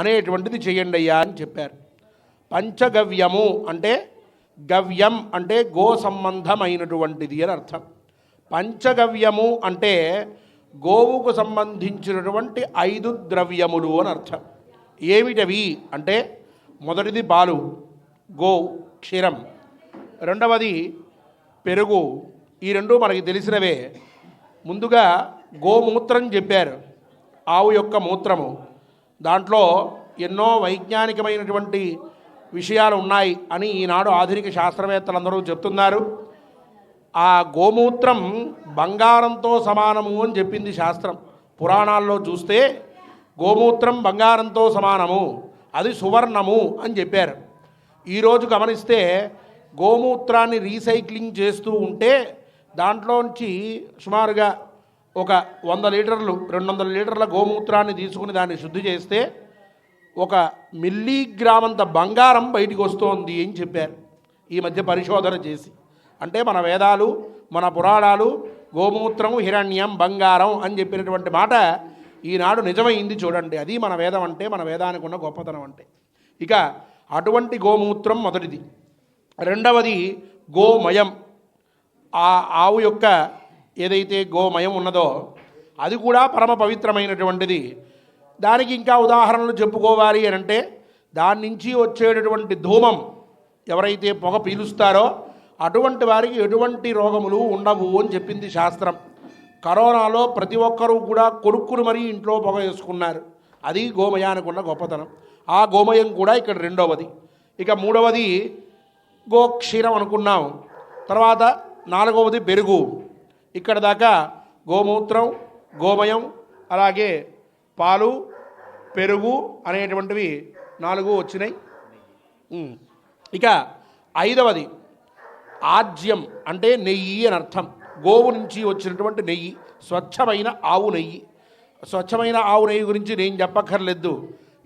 అనేటువంటిది చేయండి అయ్యా అని చెప్పారు. పంచగవ్యము అంటే గవ్యం అంటే గో సంబంధమైనటువంటిది అని అర్థం. పంచగవ్యము అంటే గోవుకు సంబంధించినటువంటి ఐదు ద్రవ్యములు అని అర్థం. ఏమిటవి? అంటే మొదటిది పాలు గో క్షీరం. రెండవది పెరుగు. ఈ రెండు మనకి తెలిసినవే. ముందుగా గోమూత్రం చెప్పారు. ఆవు యొక్క మూత్రము. దాంట్లో ఎన్నో వైజ్ఞానికమైనటువంటి విషయాలు ఉన్నాయి అని ఈనాడు ఆధునిక శాస్త్రవేత్తలందరూ చెప్తున్నారు. ఆ గోమూత్రం బంగారంతో సమానము అని చెప్పింది శాస్త్రం. పురాణాల్లో చూస్తే గోమూత్రం బంగారంతో సమానము. అది సువర్ణము అని చెప్పారు. ఈరోజు గమనిస్తే గోమూత్రాన్ని రీసైక్లింగ్ చేస్తూ ఉంటే దాంట్లోంచి సుమారుగా ఒక వంద లీటర్లు రెండు వందల లీటర్ల గోమూత్రాన్ని తీసుకుని దాన్ని శుద్ధి చేస్తే ఒక మిల్లీగ్రామంత బంగారం బయటికి వస్తోంది అని చెప్పారు. ఈ మధ్య పరిశోధన చేసి. అంటే మన వేదాలు మన పురాణాలు గోమూత్రం హిరణ్యం బంగారం అని చెప్పినటువంటి మాట ఈనాడు నిజమైంది చూడండి. అది మన వేదం అంటే మన వేదానికి ఉన్న గొప్పతనం అంటే. ఇక అటువంటి గోమూత్రం మొదటిది. రెండవది గోమయం. ఆ ఆవు యొక్క ఏదైతే గోమయం ఉన్నదో అది కూడా పరమ పవిత్రమైనటువంటిది. దానికి ఇంకా ఉదాహరణలు చెప్పుకోవాలి అని అంటే దాని నుంచి వచ్చేటటువంటి ధూమం ఎవరైతే పొగ పీలుస్తారో అటువంటి వారికి ఎటువంటి రోగములు ఉండవు అని చెప్పింది శాస్త్రం. కరోనాలో ప్రతి ఒక్కరూ కూడా కొనుక్కుని మరీ ఇంట్లో పొగ వేసుకున్నారు. అది గోమయానికి ఉన్న గొప్పతనం. ఆ గోమయం కూడా ఇక్కడ రెండవది. ఇక మూడవది గోక్షీరం అనుకున్నాం. తర్వాత నాలుగవది పెరుగు ఇక్కడ దాకా గోమూత్రం గోమయం అలాగే పాలు పెరుగు అనేటువంటివి నాలుగు వచ్చినాయి. ఇక ఐదవది ఆజ్యం అంటే నెయ్యి అని అర్థం. గోవు నుంచి వచ్చినటువంటి నెయ్యి స్వచ్ఛమైన ఆవు నెయ్యి. స్వచ్ఛమైన ఆవు నెయ్యి గురించి నేను చెప్పక్కర్లేదు.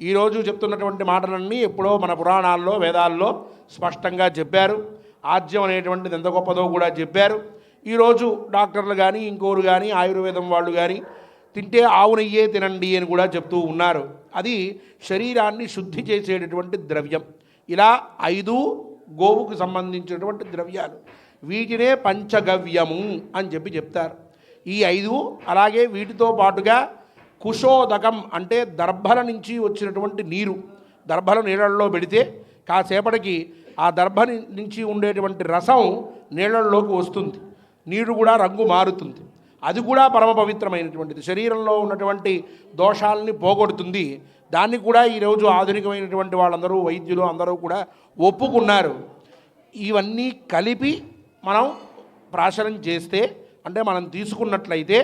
ఈరోజు చెప్తున్నటువంటి మాటలన్నీ ఎప్పుడో మన పురాణాల్లో వేదాల్లో స్పష్టంగా చెప్పారు. ఆజ్యం అనేటువంటిది ఎంత గొప్పదో కూడా చెప్పారు. ఈరోజు డాక్టర్లు కానీ ఇంకోరు కానీ ఆయుర్వేదం వాళ్ళు కానీ తింటే ఆవు నెయ్యే తినండి అని కూడా చెప్తూ ఉన్నారు. అది శరీరాన్ని శుద్ధి చేసేటటువంటి ద్రవ్యం. ఇలా ఐదు గోవుకు సంబంధించినటువంటి ద్రవ్యాలు. వీటినే పంచగవ్యము అని చెప్పి చెప్తారు. ఈ ఐదు అలాగే వీటితో పాటుగా కుశోదకం అంటే దర్భల నుంచి వచ్చినటువంటి నీరు. దర్భల నీళ్ళల్లో పెడితే కాసేపటికి ఆ దర్భ నుంచి ఉండేటువంటి రసం నీళ్ళల్లోకి వస్తుంది. నీరు కూడా రంగు మారుతుంది. అది కూడా పరమ పవిత్రమైనటువంటిది. శరీరంలో ఉన్నటువంటి దోషాలని పోగొడుతుంది. దాన్ని కూడా ఈరోజు ఆధునికమైనటువంటి వాళ్ళందరూ వైద్యులు అందరూ కూడా ఒప్పుకున్నారు. ఇవన్నీ కలిపి మనం ప్రాశనం చేస్తే అంటే మనం తీసుకున్నట్లయితే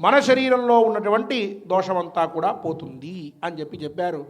మన శరీరంలో ఉన్నటువంటి దోషమంతా కూడా పోతుంది అని చెప్పి చెప్పారు.